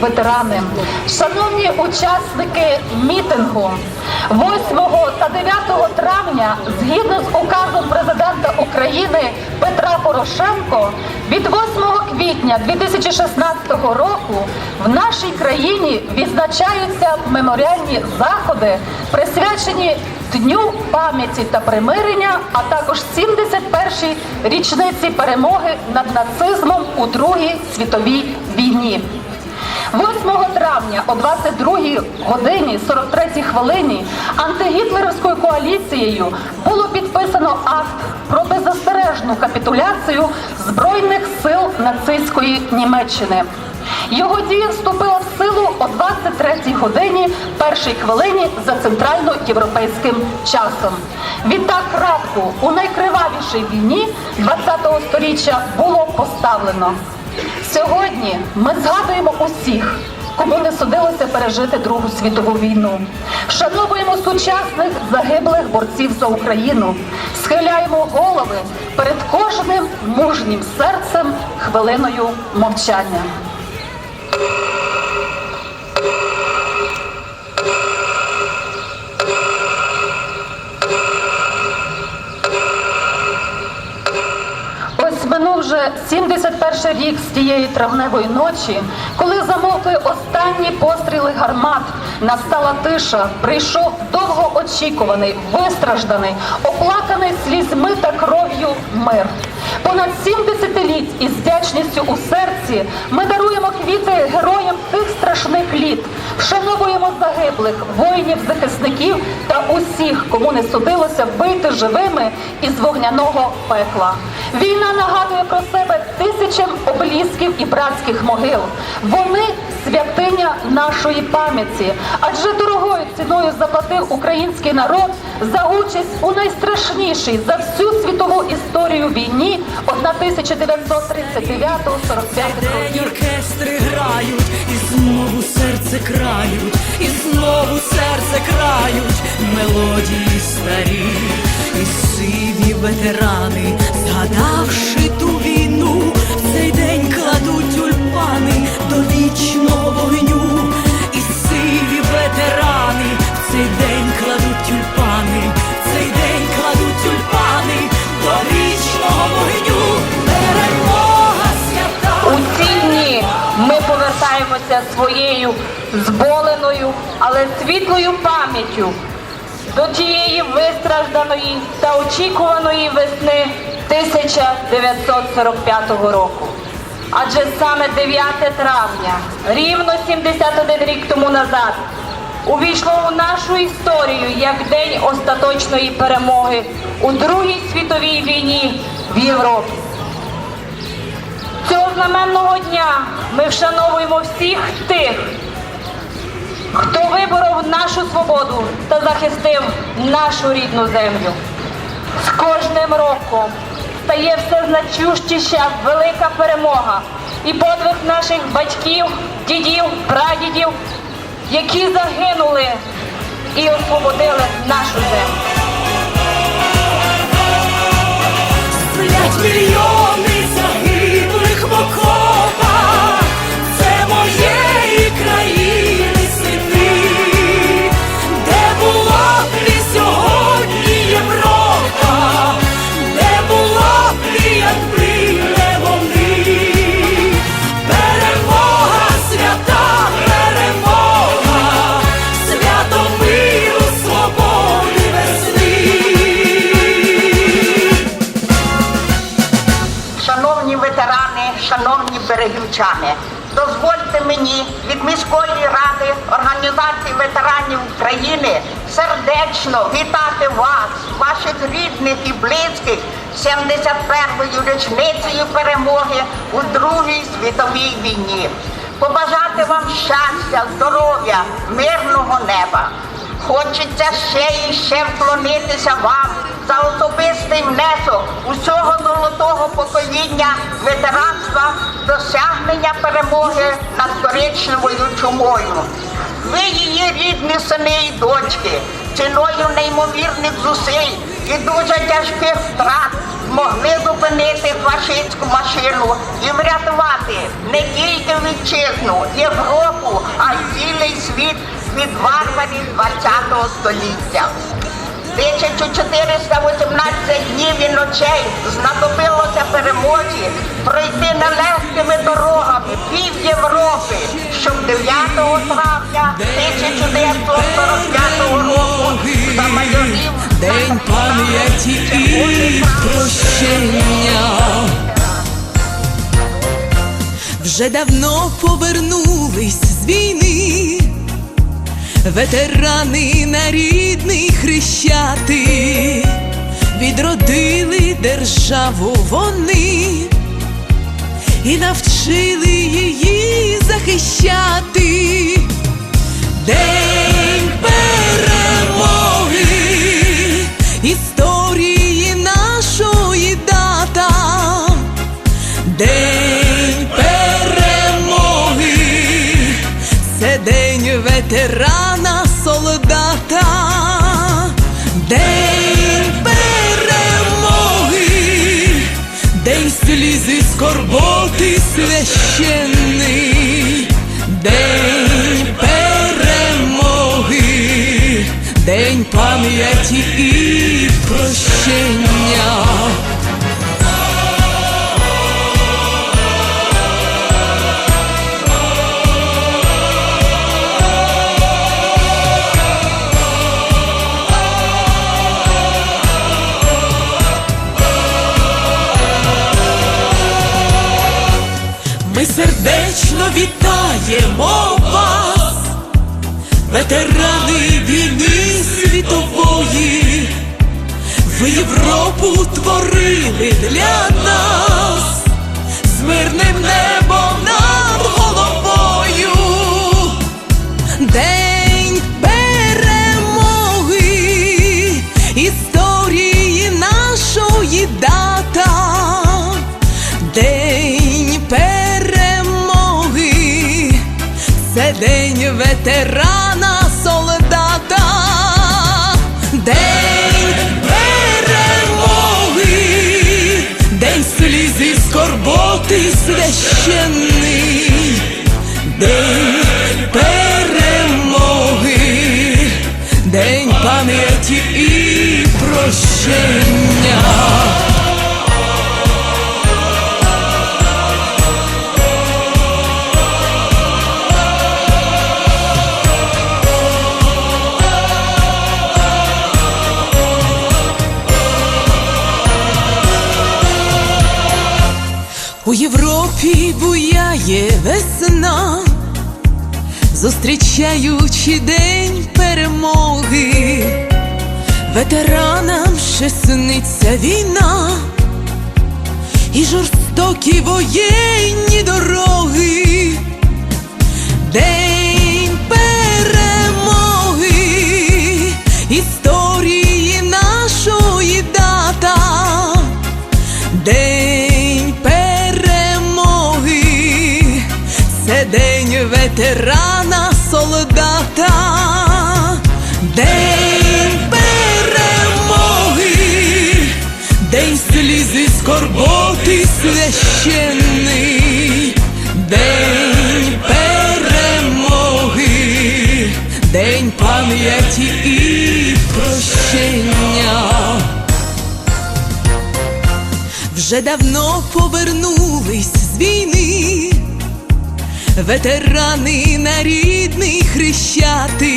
ветерани, шановні учасники мітингу, 8 та 9 травня, згідно з указом президента України Петра Порошенко, від 8 квітня 2016 року в нашій країні відзначаються меморіальні заходи, присвячені Дню пам'яті та примирення, а також 71-й річниці перемоги над нацизмом у Другій світовій війні. 8 травня о 22 годині 43 хвилині антигітлерівською коаліцією було підписано акт про беззастережну капітуляцію збройних сил нацистської Німеччини. Його дія вступила в силу о 23 годині першій хвилині за центральноєвропейським часом. Відтак крапку у найкривавішій війні 20-го сторіччя було поставлено. Сьогодні ми згадуємо усіх, кому не судилося пережити Другу світову війну. Вшановуємо сучасних загиблих борців за Україну, схиляємо голови перед кожним мужнім серцем хвилиною мовчання. Вже 71 рік з тієї травневої ночі, коли замовкли останні постріли гармат, настала тиша, прийшов довгоочікуваний, вистражданий, оплаканий слізьми та кров'ю мир. Понад сім десятиліть із вдячністю у серці ми даруємо квіти героям тих страшних літ, вшановуємо загиблих, воїнів-захисників та усіх, кому не судилося вийти живими із вогняного пекла. Війна нагадує про себе тисячам обелісків і братських могил. Вони святиня нашої пам'яті, адже дорогою ціною заплатив український народ за участь у найстрашнішій за всю світову історію війні 1939-45 День оркестри грають, і знову серце крають, і знову серце крають, мелодії старі, і сиві ветерани, згадавши своєю зболеною, але світлою пам'яттю до тієї вистражданої та очікуваної весни 1945 року. Адже саме 9 травня, рівно 71 рік тому назад, увійшло у нашу історію як день остаточної перемоги у Другій світовій війні в Європі. Цього знаменного дня ми вшановуємо всіх тих, хто виборов нашу свободу та захистив нашу рідну землю. З кожним роком стає все значущіша велика перемога і подвиг наших батьків, дідів, прадідів, які загинули і освободили нашу землю. Глядачами. Дозвольте мені від міської ради організації ветеранів України сердечно вітати вас, ваших рідних і близьких 71-ю річницею перемоги у Другій світовій війні. Побажати вам щастя, здоров'я, мирного неба. Хочеться ще і ще вклонитися вам за особистий внесок усього золотого покоління ветеранства досягнення перемоги над коричневою чумою. Ви її рідні сини і дочки, ціною неймовірних зусиль і дуже тяжких втрат змогли зупинити фашистську машину і врятувати не тільки вітчизну, Європу, а й цілий світ від варварів ХХ століття. 1418 днів і ночей знадобилося перемозі пройти нелегкими дорогами пів Європи, щоб 9 травня 1945 року за майорів День пам'яті і прощення. Вже давно повернулись з війни, ветерани на рідний хрещати, відродили державу вони і навчили її захищати. День скорботи священний, день перемоги, день пам'яті і прощення. Ветерани війни світової, ви Європу творили для нас з мирним небом буяє весна, зустрічаючи день перемоги, ветеранам ще сниться війна і жорстокі воєнні дороги. День священний, день перемоги, день пам'яті і прощення. Вже давно повернулись з війни, ветерани на рідний хрещати,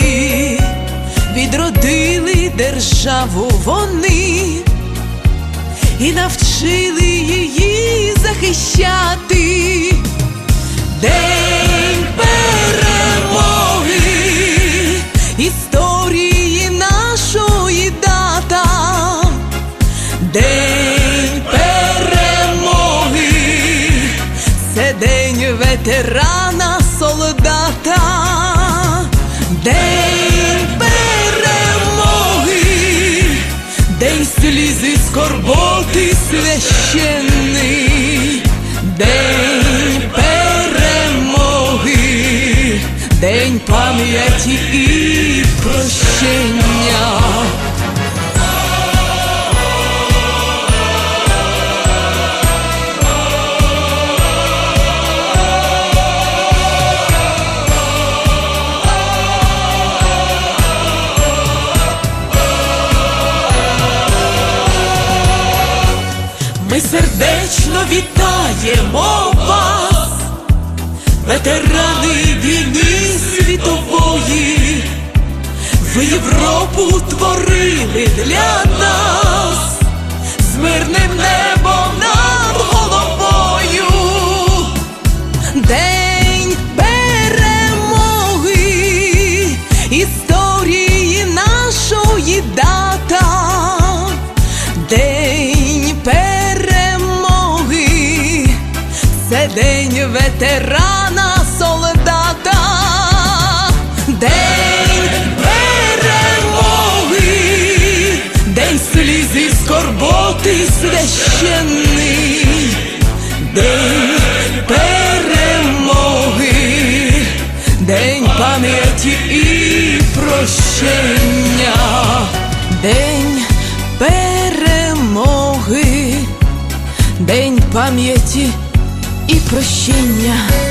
відродили державу вони і навчили її захищати. День перемоги, історії нашої дата, День перемоги, це день ветерана священний, День перемоги, День пам'яті і прощення. Вітаємо вас, ветерани війни світової, ви Європу творили для нас. З мирним небом день ветерана солдата. День перемоги, день сліз і скорботи священний, день перемоги, день пам'яті і прощення, день перемоги, день пам'яті прощення.